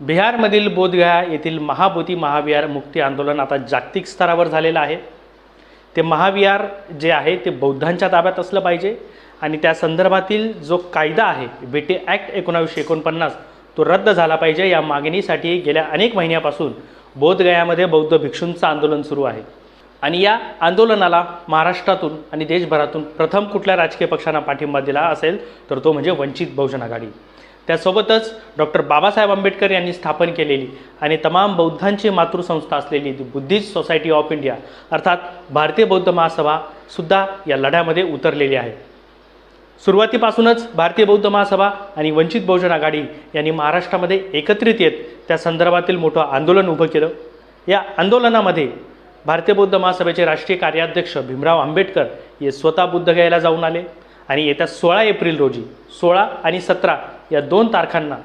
बिहारमधील बोधगया येथील महाबोधी महाविहार मुक्ती आंदोलन आता जागतिक स्तरावर झालेलं आहे. ते महाविहार जे आहे ते बौद्धांच्या ताब्यात असलं पाहिजे आणि त्या संदर्भातील जो कायदा आहे बेटे ॲक्ट एकोणावीसशे एकोणपन्नास तो रद्द झाला पाहिजे या मागणीसाठी गेल्या अनेक महिन्यापासून बोधगयामध्ये बौद्ध भिक्षूंचं आंदोलन सुरू आहे. आणि या आंदोलनाला महाराष्ट्रातून आणि देशभरातून प्रथम कुठल्या राजकीय पक्षांना पाठिंबा दिला असेल तर तो म्हणजे वंचित बहुजन आघाडी. त्यासोबतच डॉक्टर बाबासाहेब आंबेडकर यांनी स्थापन केलेली आणि तमाम बौद्धांची मातृसंस्था असलेली बुद्धिस्ट सोसायटी ऑफ इंडिया अर्थात भारतीय बौद्ध महासभा सुद्धा या लढ्यामध्ये उतरलेली आहे. सुरुवातीपासूनच भारतीय बौद्ध महासभा आणि वंचित बहुजन आघाडी यांनी महाराष्ट्रामध्ये एकत्रित येत त्या संदर्भातील मोठं आंदोलन उभं केलं. या आंदोलनामध्ये भारतीय बौद्ध महासभेचे राष्ट्रीय कार्याध्यक्ष भीमराव आंबेडकर हे स्वतः बुद्धगयाला जाऊन आले आणि येत्या सोळा एप्रिल रोजी सोळा आणि सतरा या दोन तारखांना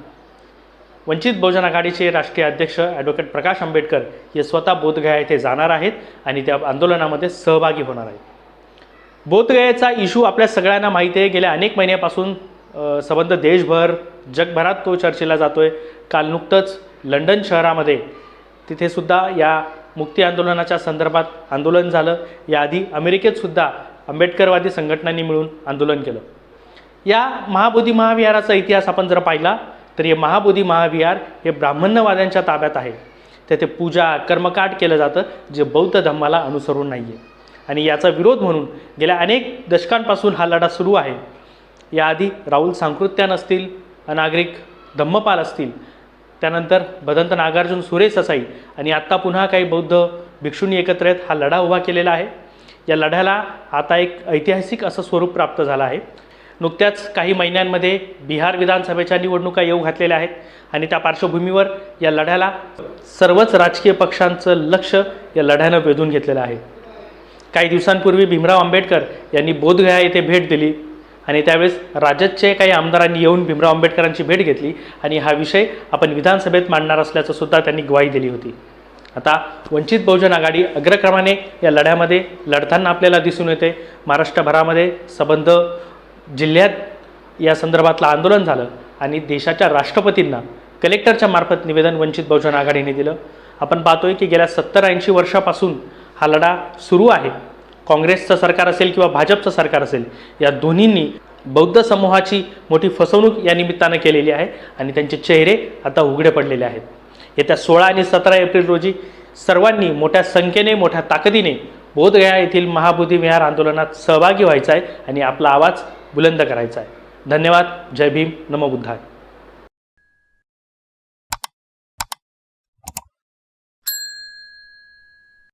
वंचित बहुजन आघाडीचे राष्ट्रीय अध्यक्ष ॲडव्होकेट प्रकाश आंबेडकर हे स्वतः बोधगया येथे जाणार आहेत आणि त्या आंदोलनामध्ये सहभागी होणार आहेत. बोधगयाचा इशू आपल्या सगळ्यांना माहिती आहे. गेल्या अनेक महिन्यापासून संबंध देशभर जगभरात तो चर्चेला जातो आहे काल नुकतंच लंडन शहरामध्ये तिथेसुद्धा या मुक्ती आंदोलनाच्या संदर्भात आंदोलन झालं. याआधी अमेरिकेतसुद्धा आंबेडकरवादी संघटनांनी मिळून आंदोलन केलं. या महाबोधी महाविहाराचा इतिहास आपण जर पाहिला तर हे महाबोधी महाविहार हे ब्राह्मण्यवाद्यांच्या ताब्यात आहे. तेथे पूजा कर्मकाट केलं जातं जे बौद्ध धम्माला अनुसरून नाही आहे आणि याचा विरोध म्हणून गेल्या अनेक दशकांपासून हा लढा सुरू आहे. याआधी राहुल सांकृत्यान असतील अनागरिक धम्मपाल असतील त्यानंतर भदंत नागार्जुन सुरेश असाई आणि आत्ता पुन्हा काही बौद्ध भिक्षूंनी एकत्र येत हा लढा उभा केलेला आहे. या लढ्याला आता एक ऐतिहासिक असं स्वरूप प्राप्त झालं आहे. नुकत्याच काही महिन्यांमध्ये बिहार विधानसभेच्या निवडणुका येऊ घातलेल्या आहेत आणि त्या पार्श्वभूमीवर या लढ्याला सर्वच राजकीय पक्षांचं लक्ष या लढ्यानं वेधून घेतलेलं आहे. काही दिवसांपूर्वी भीमराव आंबेडकर यांनी बोधगया येथे भेट दिली आणि त्यावेळेस राज्याचे काही आमदारांनी येऊन भीमराव आंबेडकरांची भेट घेतली आणि हा विषय आपण विधानसभेत मांडणार असल्याचं सुद्धा त्यांनी ग्वाही दिली होती. आता वंचित बहुजन आघाडी अग्रक्रमाने या लढ्यामध्ये लढताना आपल्याला दिसून येते. महाराष्ट्रभरामध्ये संबंध जिल्ह्यात या संदर्भातलं आंदोलन झालं आणि देशाच्या राष्ट्रपतींना कलेक्टरच्या मार्फत निवेदन वंचित बहुजन आघाडीने दिलं. आपण पाहतोय की गेल्या सत्तर ऐंशी वर्षापासून हा लढा सुरू आहे. काँग्रेसचं सरकार असेल किंवा भाजपचं सरकार असेल या दोन्हींनी बौद्ध समूहाची मोठी फसवणूक या निमित्तानं केलेली आहे आणि त्यांचे चेहरे आता उघडे पडलेले आहेत. येत्या सोळा आणि सतरा एप्रिल रोजी सर्वांनी मोठ्या संख्येने मोठ्या ताकदीने बोधगया येथील महाबोधी विहार आंदोलनात सहभागी व्हायचा आहे आणि आपला आवाज बुलंद करायचा आहे. धन्यवाद. जय भीम. नमो बुद्धाय.